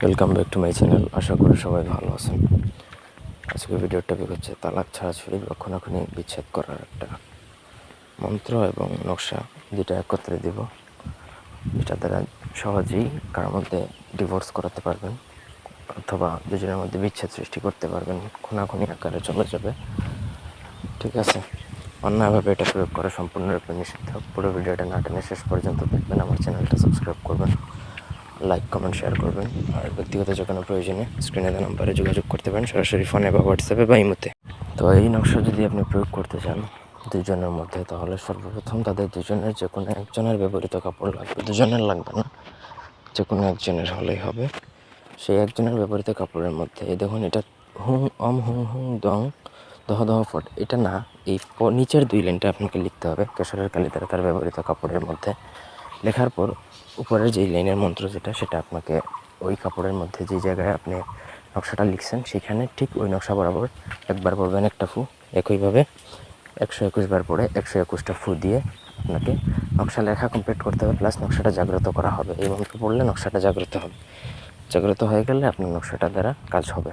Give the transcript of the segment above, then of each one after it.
Welcome back to my channel আশা করি সবাই ভালো আছেন। আজকে ভিডিওর টপিক হচ্ছে তালাক ছাড়াছাড়ি খুনাখুনি বিচ্ছেদ করার একটা মন্ত্র এবং নকশা। যেটা একত্রে দিব। যেটা দ্বারা সহজেই কারোর মধ্যে ডিভোর্স করাতে পারবেন অথবা দুজনের মধ্যে বিচ্ছেদ সৃষ্টি করতে পারবেন। খুনাখুনি আকারে চলে যাবে। ঠিক আছে? অন্যভাবে এটা প্রয়োগ করা সম্পূর্ণরূপে নিষিদ্ধ। পুরো ভিডিওটা না টেনে শেষ পর্যন্ত দেখবেন। আমার চ্যানেলটা সাবস্ক্রাইব করবেন। লাইক কমেন্ট শেয়ার করবেন। আর ব্যক্তিগত যে কোনো প্রয়োজনে স্ক্রিনে নাম্বারে যোগাযোগ করতে পারেন, সরাসরি ফোনে বা হোয়াটসঅ্যাপে বা ইমোতে। তো এই নকশা যদি আপনি প্রয়োগ করতে চান দুজনের মধ্যে, তাহলে সর্বপ্রথম তাদের দুজনের যে কোনো একজনের ব্যবহৃত কাপড় লাগবে। দুজনের লাগবে না, যে কোনো একজনের হলেই হবে। সেই একজনের ব্যবহৃত কাপড়ের মধ্যে দেখুন এটা হুং অম হুং হুং দং, দহ দহ, ফট, এটা না, এই নিচের দুই লাইনটা আপনাকে লিখতে হবে, কেশরের কালি দ্বারা তার ব্যবহৃত কাপড়ের মধ্যে। লেখার পর উপরের যেই লাইনের মন্ত্র যেটা, সেটা আপনাকে ওই কাপড়ের মধ্যে যে জায়গায় আপনি নকশাটা লিখছেন, সেখানে ঠিক ওই নকশা বরাবর একবার পড়বেন একটা ফু। একইভাবে একশো একুশ বার পরে একশো একুশটা ফু দিয়ে আপনাকে নকশা লেখা কমপ্লিট করতে হবে প্লাস নকশাটা জাগ্রত করা হবে। এই মন্ত্র পড়লে নকশাটা জাগ্রত হবে। জাগ্রত হয়ে গেলে আপনার নকশাটা দ্বারা কাজ হবে।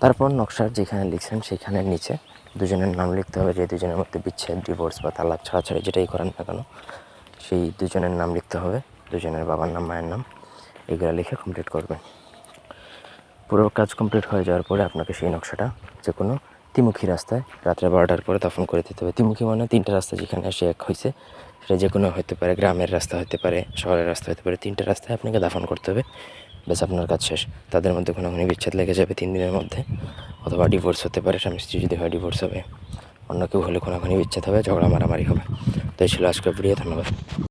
তারপর নকশার যেখানে লিখছেন, সেখানে নিচে দুজনের নাম লিখতে হবে, যে দুজনের মধ্যে বিচ্ছেদ ডিভোর্স বা তালাক, ছাড়াছাড়ি, যেটাই করেন না কেন। সেই দুজনের নাম লিখতে হবে। দুজনের বাবার নাম, মায়ের নাম, এগুলো লিখে কমপ্লিট করবেন। পুরো কাজ কমপ্লিট হয়ে যাওয়ার পরে আপনাকে সেই নকশাটা যে কোনো তিমুখী রাস্তায় রাত্রে বারোটার পরে দাফন করে দিতে হবে। তিমুখী মানে তিনটা রাস্তা যেখানে এসে এক হয়েছে সেটা যে কোনো হতে পারে, গ্রামের রাস্তা হতে পারে, শহরের রাস্তা হতে পারে, তিনটা রাস্তায় আপনাকে দাফন করতে হবে। ব্যাস, আপনার কাজ শেষ। তাদের মধ্যে কোনো কোনো বিচ্ছেদ লেগে যাবে তিন দিনের মধ্যে। অথবা ডিভোর্স হতে পারে স্বামী স্ত্রী যদি হয় ডিভোর্স হবে। অন্য কেউ হলে কোনো বিচ্ছেদ হবে, ঝগড়া মারামারি হবে। তো এই ছিল আজকের ভিডিও ধন্যবাদ।